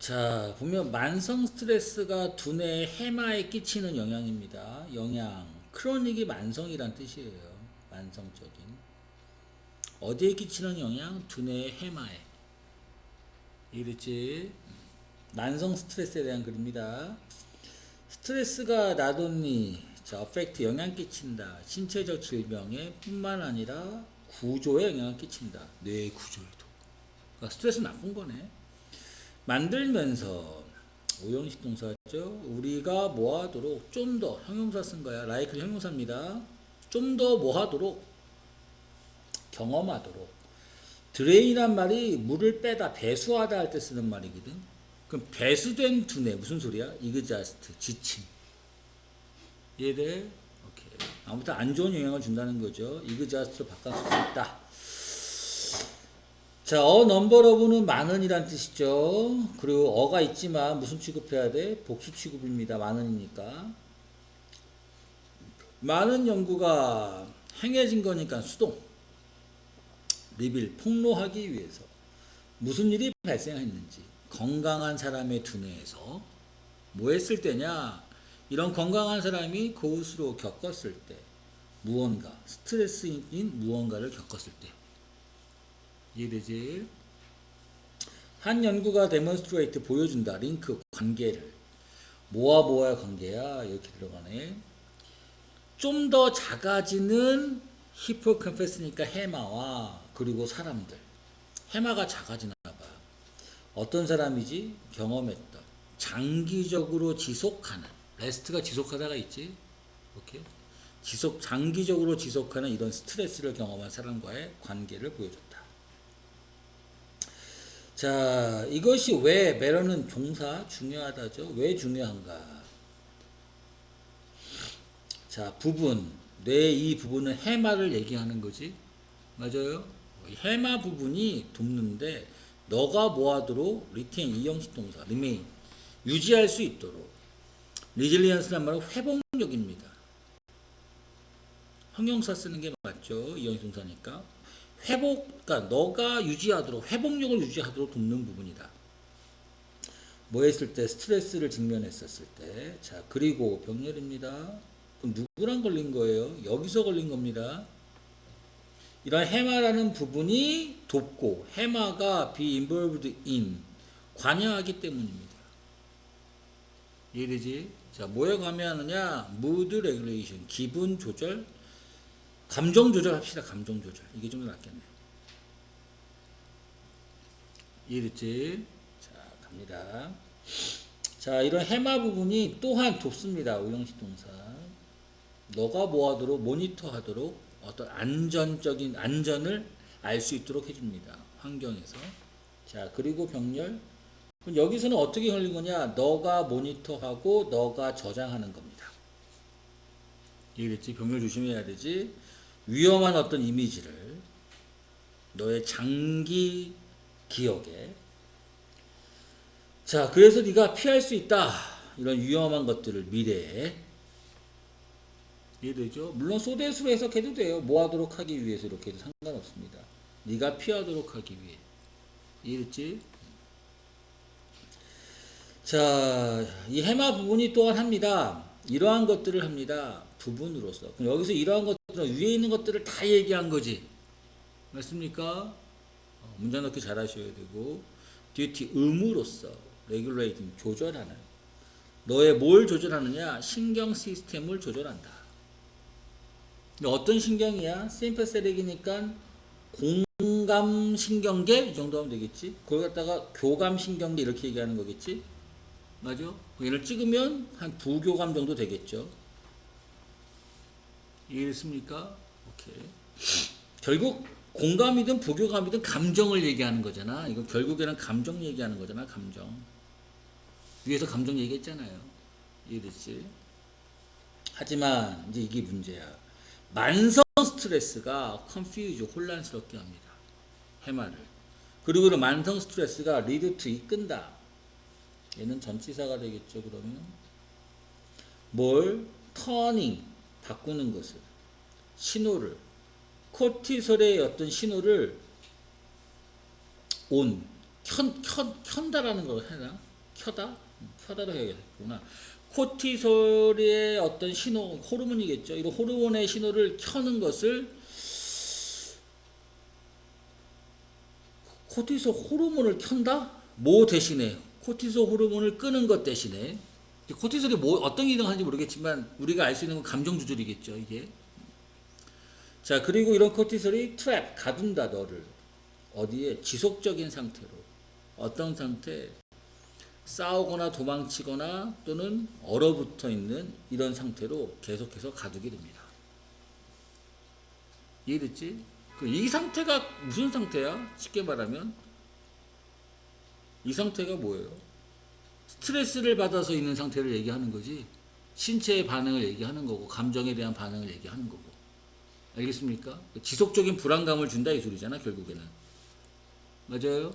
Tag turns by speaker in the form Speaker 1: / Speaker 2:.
Speaker 1: 자, 보면 만성 스트레스가 두뇌 해마에 끼치는 영향입니다. 영향. 크로닉이 만성이란 뜻이에요. 만성적인. 어디에 끼치는 영향? 두뇌 해마에. 이랬지? 만성 스트레스에 대한 글입니다. 스트레스가 나돈니, 자, 어펙트 영향 끼친다. 신체적 질병에 뿐만 아니라 구조에 영향을 끼친다. 뇌 구조에도. 그러니까 스트레스 나쁜 거네. 만들면서 오형식 동사죠. 우리가 뭐 하도록 좀 더 형용사 쓴 거야. 라이크 형용사입니다. 좀 더 뭐 하도록 경험하도록 드레인이란 말이 물을 빼다 배수하다 할 때 쓰는 말이거든. 그럼 배수된 두뇌 무슨 소리야? 이그자스트 지침. 이해돼? 오케이. 아무튼 안 좋은 영향을 준다는 거죠. 이그자스트로 바꿔 쓸수 있다. 자, 어 넘버 러브는 많은이란 뜻이죠. 그리고 어가 있지만 무슨 취급해야 돼? 복수 취급입니다. 많은이니까. 많은 연구가 행해진 거니까 수동. 리빌 폭로하기 위해서 무슨 일이 발생했는지 건강한 사람의 두뇌에서 뭐 했을 때냐? 이런 건강한 사람이 그것으로 겪었을 때 무언가 스트레스인 무언가를 겪었을 때 이해되지? 한 연구가 데몬스트레이트 보여준다. 링크 관계를. 뭐와 뭐와의 관계야? 이렇게 들어가네. 좀 더 작아지는 히포캠퍼스니까 해마와 그리고 사람들. 해마가 작아지나 봐. 어떤 사람이지? 경험했던. 장기적으로 지속하는. 레스트가 지속하다가 있지? 오케이. 지속, 장기적으로 지속하는 이런 스트레스를 경험한 사람과의 관계를 보여줬다. 자, 이것이 왜 메런은 종사 중요하다죠? 왜 중요한가? 자, 부분. 뇌이 부분은 해마를 얘기하는 거지. 맞아요? 이 해마 부분이 돕는데 너가 뭐하도록 리테인 이형식 동사 remain 유지할 수 있도록 리질리언스란 말은 회복력입니다. 형용사 쓰는 게 맞죠? 이형식 동사니까. 회복, 그러니까 너가 유지하도록 회복력을 유지하도록 돕는 부분이다. 뭐 했을 때 스트레스를 직면했었을 때, 자 그리고 병렬입니다. 그럼 누구랑 걸린 거예요? 여기서 걸린 겁니다. 이런 해마라는 부분이 돕고 해마가 be involved in 관여하기 때문입니다. 이해되지? 자 뭐에 관여하느냐? mood regulation 기분 조절 감정 조절합시다. 감정 조절. 이게 좀더 낫겠네. 이해됐지? 자, 갑니다. 자, 이런 해마 부분이 또한 돕습니다. 오형식 동사. 너가 뭐 하도록 모니터 하도록 어떤 안전적인 안전을 알 수 있도록 해줍니다. 환경에서. 자, 그리고 병렬. 그럼 여기서는 어떻게 걸린 거냐? 너가 모니터하고 너가 저장하는 겁니다. 이해됐지? 병렬 조심해야 되지? 위험한 어떤 이미지를 너의 장기 기억에. 자 그래서 네가 피할 수 있다. 이런 위험한 것들을 미래에 이해되죠? 물론 소대수로 해석해도 돼요. 뭐하도록 하기 위해서 이렇게 해도 상관없습니다. 네가 피하도록 하기 위해. 이해됐지? 자 이 해마 부분이 또한 합니다. 이러한 것들을 합니다. 부분으로서. 여기서 이러한 것들은 위에 있는 것들을 다 얘기한 거지 맞습니까? 어, 문장 넣기 잘 하셔야 되고 듀티 의무로서 레귤레이팅 조절하는 너의 뭘 조절하느냐 신경 시스템을 조절한다 어떤 신경이야? 심퍼세릭이니까 공감 신경계 이 정도 하면 되겠지 그걸 갖다가 교감 신경계 이렇게 얘기하는 거겠지 맞아? 얘를 찍으면 한 부교감 정도 되겠죠 이해됐습니까? 오케이. 결국 공감이든 부교감이든 감정을 얘기하는 거잖아. 이거 결국에는 감정 얘기하는 거잖아. 감정. 위에서 감정 얘기했잖아요. 이해됐지? 하지만 이제 이게 문제야. 만성 스트레스가 컨퓨즈 혼란스럽게 합니다. 해마를. 그리고 그 만성 스트레스가 리드트 이끈다. 얘는 전치사가 되겠죠. 그러면 뭘 터닝 바꾸는 것을 신호를 코티솔의 어떤 신호를 온 켠, 켠, 켠다라는 걸 해나 켜다? 켜다도 해야겠구나. 코티솔의 어떤 신호, 호르몬이겠죠. 이런 호르몬의 신호를 켜는 것을 코티솔 호르몬을 켠다? 뭐 대신에 코티솔 호르몬을 끄는 것 대신에 코티솔이 뭐 어떤 기능을 하는지 모르겠지만 우리가 알 수 있는 건 감정 조절이겠죠 이게 자 그리고 이런 코티솔이 트랩 가둔다 너를 어디에 지속적인 상태로 어떤 상태 싸우거나 도망치거나 또는 얼어붙어 있는 이런 상태로 계속해서 가두게 됩니다 이해됐지? 그 이 상태가 무슨 상태야? 쉽게 말하면 이 상태가 뭐예요? 스트레스를 받아서 있는 상태를 얘기하는 거지 신체의 반응을 얘기하는 거고 감정에 대한 반응을 얘기하는 거고 알겠습니까? 지속적인 불안감을 준다 이 소리잖아 결국에는 맞아요?